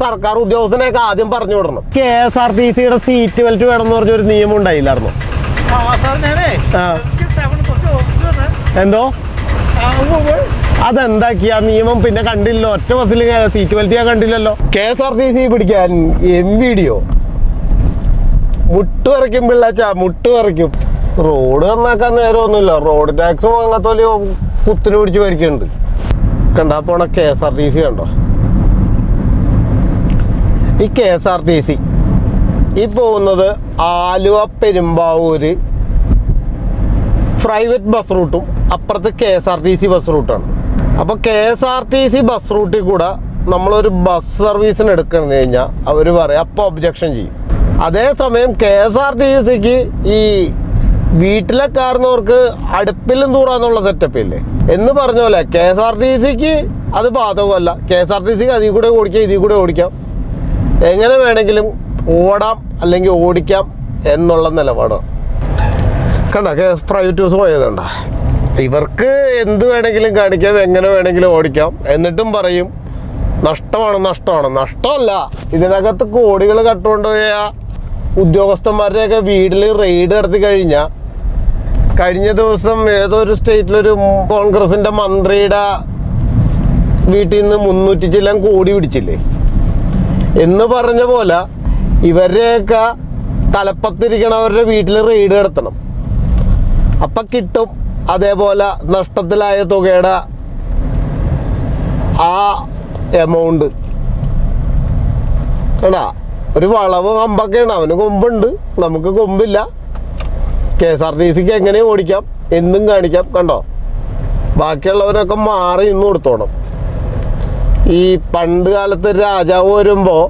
സർക്കാർ ഉദ്യോഗസ്ഥനെയൊക്കെ ആദ്യം പറഞ്ഞു വിടണം. കെ എസ് ആർ ടി സിയുടെ സീറ്റ് ബെൽറ്റ് വേണം എന്ന് പറഞ്ഞൊരു നിയമം ഉണ്ടായില്ലായിരുന്നു. എന്തോ. അതെന്താക്കി ആ നിയമം പിന്നെ കണ്ടില്ലല്ലോ. ഒറ്റ ബസ്സിൽ സീറ്റ് ബെൽറ്റ് ഞാൻ കണ്ടില്ലല്ലോ. K S R T C പിടിക്കാൻ എം വി ഡിയോ മുട്ട് വരയ്ക്കും പിള്ളാച്ച മുട്ട് വരയ്ക്കും. റോഡ് നന്നാക്കാൻ നേരമൊന്നുമില്ല. റോഡ് ടാക്സ് വാങ്ങാത്തോൽ കുത്തിന് പിടിച്ച് മേടിക്കുന്നുണ്ട് കണ്ടാ പോണ K S R T C കണ്ടോ? ഈ K S R T C. ഈ പോകുന്നത് ആലുവ പെരുമ്പാവൂര് പ്രൈവറ്റ് ബസ് റൂട്ടും അപ്പുറത്ത് K S R T C bus റൂട്ടാണ് അപ്പോൾ K S R T C bus റൂട്ടിൽ കൂടെ നമ്മളൊരു ബസ് സർവീസിന് എടുക്കണം കഴിഞ്ഞാൽ അവർ പറയും അപ്പോൾ ഒബ്ജക്ഷൻ ചെയ്യും. അതേസമയം കെ എസ് ആർ ടി സിക്ക് ഈ വീട്ടിലെ കാരണവർക്ക് അടുപ്പിലും തൂറാന്നുള്ള സെറ്റപ്പ് ഇല്ലേ? എന്ന് പറഞ്ഞ പോലെ കെ എസ് ആർ ടി സിക്ക് അത് ബാധകമല്ല. കെ എസ് ആർ ടി സിക്ക് അതിൽ കൂടെ ഓടിക്കാം ഇതിൽ കൂടെ ഓടിക്കാം. എങ്ങനെ വേണമെങ്കിലും ഓടാം അല്ലെങ്കിൽ ഓടിക്കാം എന്നുള്ള നിലപാടാണ്. കണ്ട പ്രൈവറ്റ് ബസ് പോയതുണ്ട ഇവർക്ക് എന്ത് വേണമെങ്കിലും കാണിക്കാം എങ്ങനെ വേണമെങ്കിലും ഓടിക്കാം. എന്നിട്ടും പറയും നഷ്ടമാണ് നഷ്ടമാണ്. നഷ്ടമല്ല ഇതിനകത്ത് കോടികൾ കട്ടുകൊണ്ടുപോയ ഉദ്യോഗസ്ഥന്മാരുടെയൊക്കെ വീട്ടിൽ റെയ്ഡ് നടത്തി കഴിഞ്ഞാൽ കഴിഞ്ഞ ദിവസം ഏതൊരു സ്റ്റേറ്റിലൊരു കോൺഗ്രസിന്റെ മന്ത്രിയുടെ വീട്ടിൽ നിന്ന് മുന്നൂറ്റി ചില്ലം കോടി പിടിച്ചില്ലേ? എന്ന് പറഞ്ഞ പോലെ ഇവരെയൊക്കെ തലപ്പത്തിരിക്കണവരുടെ വീട്ടിൽ റെയ്ഡ് നടത്തണം. അപ്പം കിട്ടും അതേപോലെ നഷ്ടത്തിലായ തുകയുടെ ആ എമൗണ്ട് കേടാ ഒരു വളവ് കമ്പൊക്കെയാണ് അവന് കൊമ്പുണ്ട്. നമുക്ക് കൊമ്പില്ല. കെ എസ് ആർ ടി സിക്ക് എങ്ങനെ ഓടിക്കാം. എന്നും കാണിക്കാം. കണ്ടോ? ബാക്കിയുള്ളവരൊക്കെ മാറി ഇന്ന് കൊടുത്തോണം. ഈ പണ്ട് കാലത്ത് രാജാവ് വരുമ്പോൾ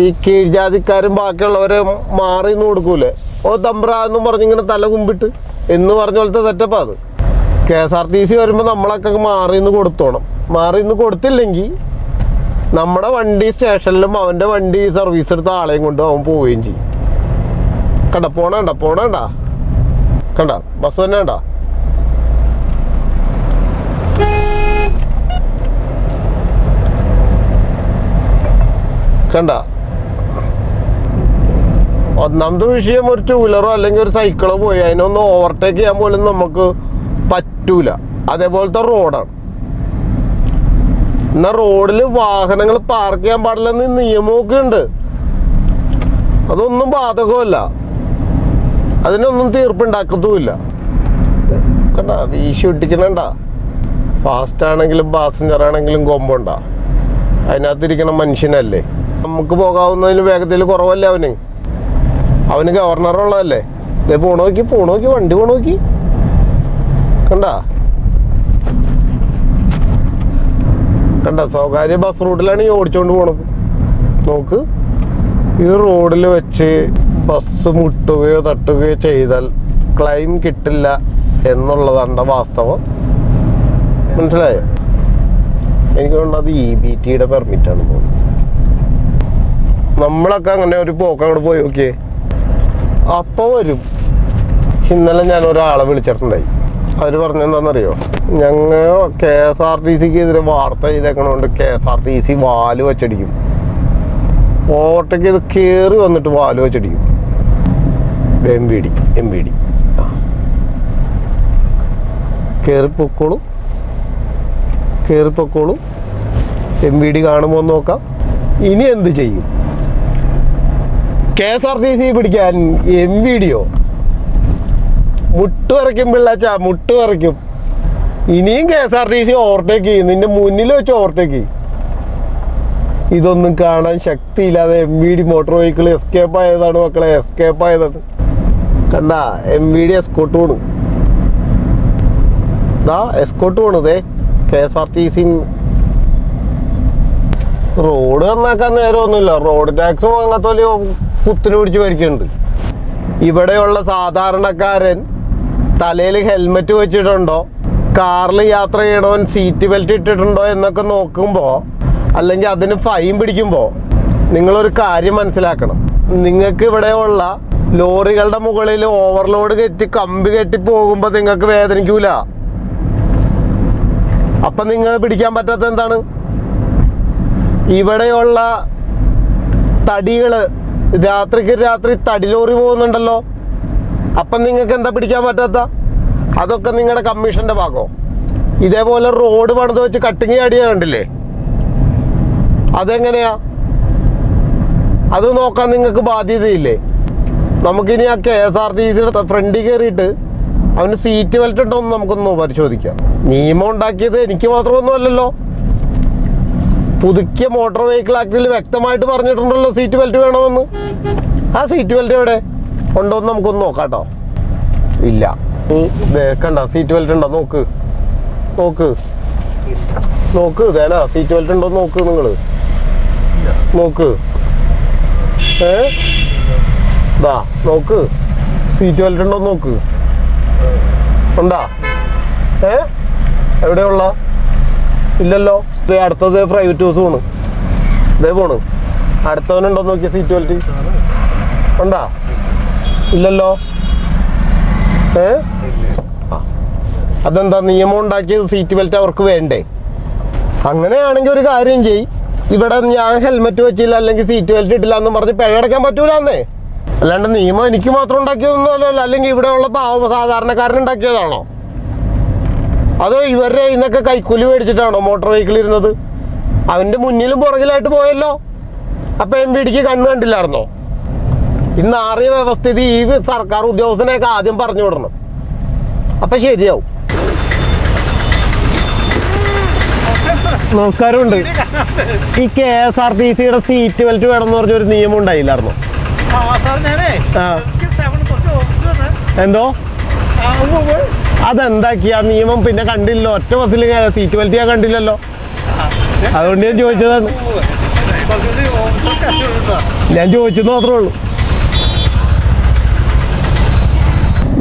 ഈ കീഴ്ജാതിക്കാരും ബാക്കിയുള്ളവരെ മാറി നിന്ന് കൊടുക്കൂലേ? ഓ തമ്പ്ര എന്നും പറഞ്ഞിങ്ങനെ തല കുമ്പിട്ട് എന്ന് പറഞ്ഞ പോലത്തെ സെറ്റപ്പാ അത്. K S R T C വരുമ്പോൾ നമ്മളൊക്കെ മാറി നിന്ന് കൊടുത്തോണം. മാറി നിന്ന് കൊടുത്തില്ലെങ്കിൽ നമ്മുടെ വണ്ടി സ്റ്റേഷനിലും അവന്റെ വണ്ടി സർവീസ് എടുത്ത ആളെയും കൊണ്ട് അവൻ പോവുകയും ചെയ്യും. കണ്ട? പോണേണ്ട പോണേണ്ട. കണ്ട? ബസ് തന്നെ കണ്ട കണ്ട ഒന്നാമത്തെ വിഷയം ഒരു ടൂ വീലറോ അല്ലെങ്കിൽ ഒരു സൈക്കിളോ പോയി അതിനൊന്ന് ഓവർടേക്ക് ചെയ്യാൻ പോലും നമുക്ക് പറ്റൂല. അതേപോലത്തെ റോഡാണ് എന്നാ റോഡിൽ വാഹനങ്ങൾ പാർക്ക് ചെയ്യാൻ പാടില്ലെന്ന് നിയമമൊക്കെ ഉണ്ട്. അതൊന്നും ബാധകമല്ല. അതിനൊന്നും തീർപ്പുണ്ടാക്കത്തുമില്ല. കണ്ട വീശി ഒട്ടിക്കണണ്ട. ഫാസ്റ്റ് ആണെങ്കിലും പാസഞ്ചർ ആണെങ്കിലും കൊമ്പുണ്ടാ. അതിനകത്തിരിക്കണ മനുഷ്യനല്ലേ? നമുക്ക് പോകാവുന്നതിന് വേഗത്തിൽ കുറവല്ലേ അവന്? അവന് ഗവർണറുള്ളതല്ലേ ഇതേ പോണോക്കി പോണോക്കി വണ്ടി പോണോക്കി കണ്ട? കണ്ട സ്വകാര്യ ബസ് റൂട്ടിലാണ് ഈ ഓടിച്ചോണ്ട് പോണത്. നോക്ക്. ഈ റോഡിൽ വെച്ച് ബസ് മുട്ടുകയോ തട്ടുകയോ ചെയ്താൽ ക്ലൈം കിട്ടില്ല എന്നുള്ളതാണ് വാസ്തവം. മനസ്സിലായോ? എനിക്ക് തോന്നുന്നത് അത് ഇ ബി ടിയുടെ പെർമിറ്റാണ് തോന്നുന്നത് നമ്മളൊക്കെ അങ്ങനെ ഒരു പോക്ക് അങ്ങോട്ട് പോയി നോക്കിയേ. അപ്പോൾ വരും. ഇന്നലെ ഞാൻ ഒരാളെ വിളിച്ചിട്ടുണ്ടായി. അവർ പറഞ്ഞെന്താണെന്നറിയോ ഞങ്ങൾ കെ എസ് ആർ ടി സിക്ക് എതിരെ വാർത്ത ചെയ്തേക്കണോണ്ട് K S R T C വാൽ വെച്ചടിക്കും. ഓട്ടയ്ക്ക് ഇത് കയറി വന്നിട്ട് വാൽ വെച്ചടിക്കും. M V D M V D. കയറി പൊക്കോളൂ. പൊക്കോളൂ. എം വി ഡി കാണുമ്പോൾ നോക്കാം. ഇനി എന്ത് ചെയ്യും? K S R T C പിടിക്കാൻ എം വി ഡിയോ മുട്ട് വരയ്ക്കും പിള്ളാച്ച മുട്ട് വരയ്ക്കും. ഇനിയും K S R T C overtake ചെയ്യും. നിന്റെ മുന്നിൽ വെച്ച് ഓവർടേക്ക് ചെയ്യും. ഇതൊന്നും കാണാൻ ശക്തിയില്ലാതെ M V D motor vehicle escape ആയതാണ് മക്കളെ എസ്കേപ്പ് ആയതാണ്. കണ്ട എം വി ഡി എസ്കോട്ട് പോണു. ദാ escort പോണതേ K S R T C road നന്നാക്കാൻ നേരമൊന്നുമില്ല. റോഡ് ടാക്സ് വാങ്ങാത്തോൽ കുത്തിന് പിടിച്ച് മേടിക്കുന്നുണ്ട് ഇവിടെയുള്ള സാധാരണക്കാരൻ തലയിൽ ഹെൽമെറ്റ് വെച്ചിട്ടുണ്ടോ? കാറിൽ യാത്ര ചെയ്യണവൻ സീറ്റ് ബെൽറ്റ് ഇട്ടിട്ടുണ്ടോ എന്നൊക്കെ നോക്കുമ്പോൾ അല്ലെങ്കിൽ അതിന് ഫൈൻ പിടിക്കുമ്പോൾ നിങ്ങളൊരു കാര്യം മനസ്സിലാക്കണം. നിങ്ങൾക്ക് ഇവിടെയുള്ള ലോറികളുടെ മുകളിൽ ഓവർലോഡ് കെട്ടി കമ്പി കെട്ടി പോകുമ്പോൾ നിങ്ങൾക്ക് വേദനിക്കൂല. അപ്പം നിങ്ങൾ പിടിക്കാൻ പറ്റാത്ത എന്താണ്? ഇവിടെയുള്ള തടികൾ രാത്രിക്ക് രാത്രി തടിലോറി പോകുന്നുണ്ടല്ലോ. അപ്പം നിങ്ങൾക്ക് എന്താ പിടിക്കാൻ പറ്റാത്ത? അതൊക്കെ നിങ്ങളുടെ കമ്മീഷന്റെ ഭാഗമോ ഇതേപോലെ റോഡ് പണിത് വെച്ച് കട്ടിങ് അടിയ കണ്ടില്ലേ? അതെങ്ങനെയാ? അത് നോക്കാൻ നിങ്ങൾക്ക് ബാധ്യതയില്ലേ? നമുക്കിനി ആ കെ എസ് ആർ ടി സിയുടെ ഫ്രണ്ടിൽ കയറിയിട്ട് അവന് സീറ്റ് ബെൽറ്റ് എന്ന് നമുക്കൊന്ന് പരിശോധിക്കാം. നിയമം ഉണ്ടാക്കിയത് എനിക്ക് മാത്രമൊന്നും അല്ലല്ലോ പുതുക്കിയ മോട്ടോർ വെഹിക്കിൾ ആക്ടിൽ വ്യക്തമായിട്ട് പറഞ്ഞിട്ടുണ്ടല്ലോ സീറ്റ് ബെൽറ്റ് വേണമെന്ന്. ആ സീറ്റ് ബെൽറ്റ് എവിടെ? ഉണ്ടോ എന്ന് നമുക്കൊന്ന് നോക്കാം കേട്ടോ ഇല്ല കണ്ട സീറ്റ് ബെൽറ്റ് ഉണ്ടോ? നോക്ക്. നോക്ക്. നോക്ക് ഇതേനാ സീറ്റ് ബെൽറ്റ് ഉണ്ടോ നോക്ക് നിങ്ങൾ നോക്ക്. ഏ? നോക്ക്. സീറ്റ് ബെൽറ്റ് ഉണ്ടോ നോക്ക്. ഉണ്ടാ? ഏ? എവിടെയുള്ള ഇല്ലല്ലോ. ഇത് അടുത്തത് പ്രൈവറ്റ് ബസ് പോണ്. ഇതേ പോണ്. അടുത്തവനുണ്ടോ നോക്കിയ സീറ്റ് വലിറ്റി ഉണ്ടാ? ഇല്ലല്ലോ. ഏ? അതെന്താ നിയമം ഉണ്ടാക്കിയത് സീറ്റ് ബെൽറ്റ് അവർക്ക് വേണ്ടേ? അങ്ങനെയാണെങ്കിൽ ഒരു കാര്യം ചെയ്. ഇവിടെ ഞാൻ ഹെൽമെറ്റ് വെച്ചില്ല അല്ലെങ്കിൽ സീറ്റ് ബെൽറ്റ് ഇട്ടില്ല എന്ന് പറഞ്ഞ് പിഴയടക്കാൻ പറ്റൂലെന്നേ. അല്ലാണ്ട് നിയമം എനിക്ക് മാത്രം ഉണ്ടാക്കിയതൊന്നും അല്ലല്ലോ. അല്ലെങ്കിൽ ഇവിടെയുള്ള പാവ സാധാരണക്കാരൻ ഉണ്ടാക്കിയതാണോ? അതോ ഇവരുടെ ഇന്നൊക്കെ കൈക്കൂലി മേടിച്ചിട്ടാണോ മോട്ടോർ വെഹിക്കിൾ ഇരുന്നത്? അവന്റെ മുന്നിലും പുറകിലായിട്ട് പോയല്ലോ. അപ്പം എം വി ഡിക്ക് കണ്ണ് കണ്ടില്ലായിരുന്നോ? ഇന്ന് ആറിയ വ്യവസ്ഥിതി ഈ സർക്കാർ ഉദ്യോഗസ്ഥനെയൊക്കെ ആദ്യം പറഞ്ഞു വിടണം. അപ്പം ശരിയാവും. നമസ്കാരമുണ്ട്. ഈ കെ എസ് ആർ ടി സിയുടെ സീറ്റ് ബെൽറ്റ് വേണം എന്ന് പറഞ്ഞൊരു നിയമം ഉണ്ടായില്ലായിരുന്നു? എന്തോ. അതെന്താക്കി ആ നിയമം പിന്നെ കണ്ടില്ലോ ഒറ്റ ബസ്സിൽ സീറ്റ് ബെൽറ്റ് ഞാൻ കണ്ടില്ലല്ലോ. അതുകൊണ്ട് ഞാൻ ചോദിച്ചതാണ്. ഞാൻ ചോദിച്ചത് മാത്രമേ ഉള്ളൂ.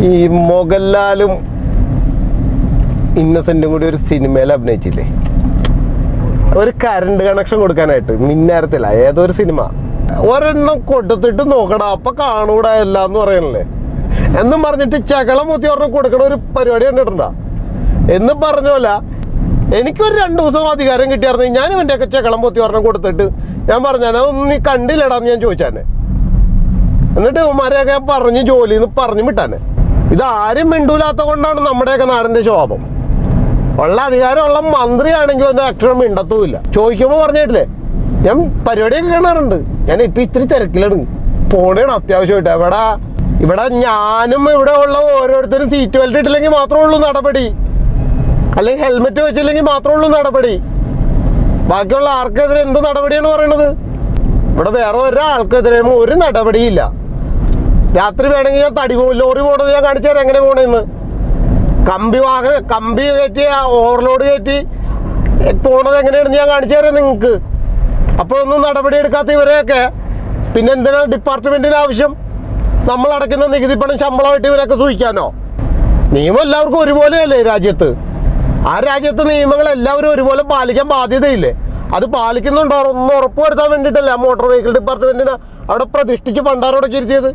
ഈ മോഹൻലാലും ഇന്നസെന്റും കൂടി ഒരു സിനിമയിൽ അഭിനയിച്ചില്ലേ? ഒരു കറണ്ട് കണക്ഷൻ കൊടുക്കാനായിട്ട് മിന്നാരത്തില്ല ഒരു സിനിമ? ഒരെണ്ണം കൊടുത്തിട്ട് നോക്കടാ. അപ്പൊ കാണൂടാ എല്ലാം എന്ന് പറയണല്ലേ? എന്നും പറഞ്ഞിട്ട് ചകളം മുത്തി ഒരെണ്ണം കൊടുക്കണ ഒരു പരിപാടി കണ്ടിട്ടുണ്ടോ? എന്ന് പറഞ്ഞോല എനിക്കൊരു രണ്ടു ദിവസം അധികാരം കിട്ടിയായിരുന്നു. ഞാൻ ഇവന്റെയൊക്കെ ചകളം പൊത്തി ഒരെണ്ണം കൊടുത്തിട്ട് ഞാൻ പറഞ്ഞാൽ അതൊന്നും നീ കണ്ടില്ലടാന്ന് ഞാൻ ചോദിച്ചാനെ. എന്നിട്ട് ഇവന്മാരെയൊക്കെ പറഞ്ഞ് ജോലിന്ന് പറഞ്ഞു വിട്ടാനെ. ഇത് ആരും മിണ്ടൂലാത്ത കൊണ്ടാണ് നമ്മുടെയൊക്കെ നാടിന്റെ ശോഭം. ഉള്ള അധികാരമുള്ള മന്ത്രിയാണെങ്കിൽ ഒരു അക്ഷരം മിണ്ടത്തുമില്ല. ചോദിക്കുമ്പോൾ പറഞ്ഞിട്ടില്ലേ? ഞാൻ പരിപാടിയൊക്കെ കാണാറുണ്ട്. ഞാൻ ഇപ്പൊ ഇത്തിരി തിരക്കിലാണ്. പോണേണ് അത്യാവശ്യമായിട്ട്. ഇവിടെ ഇവിടെ ഞാനും ഇവിടെ ഉള്ള ഓരോരുത്തരും സീറ്റ് ബെൽറ്റ് ഇട്ടില്ലെങ്കിൽ മാത്രമേ ഉള്ളൂ നടപടി. അല്ലെങ്കിൽ ഹെൽമെറ്റ് വെച്ചില്ലെങ്കിൽ മാത്രമേ ഉള്ളൂ നടപടി. ബാക്കിയുള്ള ആർക്കെതിരെ എന്ത് നടപടിയാണ് പറയണത്? ഇവിടെ വേറെ ഒരാൾക്കെതിരെയും ഒരു നടപടിയില്ല. രാത്രി വേണമെങ്കിൽ ഞാൻ തടി ലോറി പോണത് ഞാൻ കാണിച്ചു തരാം എങ്ങനെ പോണെന്ന്. കമ്പി വാഹ കമ്പി കയറ്റി ഓവർലോഡ് കയറ്റി പോണത് എങ്ങനെയാണെന്ന് ഞാൻ കാണിച്ചു തരാം നിങ്ങൾക്ക്. അപ്പോഴൊന്നും നടപടി എടുക്കാത്ത ഇവരെയൊക്കെ പിന്നെ എന്തിനാണ് ഡിപ്പാർട്ട്മെന്റിന് ആവശ്യം? നമ്മൾ അടയ്ക്കുന്ന നികുതി പണം ശമ്പളമായിട്ട് ഇവരൊക്കെ സൂചിക്കാനോ നിയമം എല്ലാവർക്കും ഒരുപോലെയല്ലേ രാജ്യത്ത്? ആ രാജ്യത്ത് നിയമങ്ങൾ എല്ലാവരും ഒരുപോലെ പാലിക്കാൻ ബാധ്യതയില്ലേ? അത് പാലിക്കുന്നുണ്ടോ? ഒന്ന് ഉറപ്പ് വരുത്താൻ വേണ്ടിയിട്ടല്ലേ മോട്ടോർ വെഹിക്കിൾ ഡിപ്പാർട്ട്മെന്റിന് അവിടെ പ്രതിഷ്ഠിച്ച് പണ്ടാരോടൊക്കെ ഇരുത്തിയത്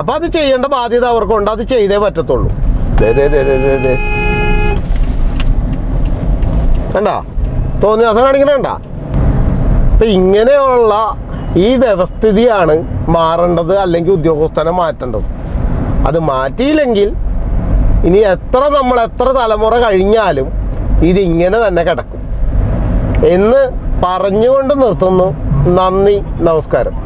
അപ്പൊ അത് ചെയ്യേണ്ട ബാധ്യത അവർക്കുണ്ട്. അത് ചെയ്തേ പറ്റത്തുള്ളൂ. കണ്ടാ? തോന്നിയ ദിവസം കാണിക്കണ കണ്ടാ? അപ്പൊ ഇങ്ങനെയുള്ള ഈ വ്യവസ്ഥിതിയാണ് മാറേണ്ടത് അല്ലെങ്കിൽ ഉദ്യോഗസ്ഥനെ മാറ്റേണ്ടത്. അത് മാറ്റിയില്ലെങ്കിൽ ഇനി എത്ര നമ്മൾ എത്ര തലമുറ കഴിഞ്ഞാലും ഇതിങ്ങനെ തന്നെ കിടക്കും. എന്ന് പറഞ്ഞുകൊണ്ട് നിർത്തുന്നു. നന്ദി നമസ്കാരം.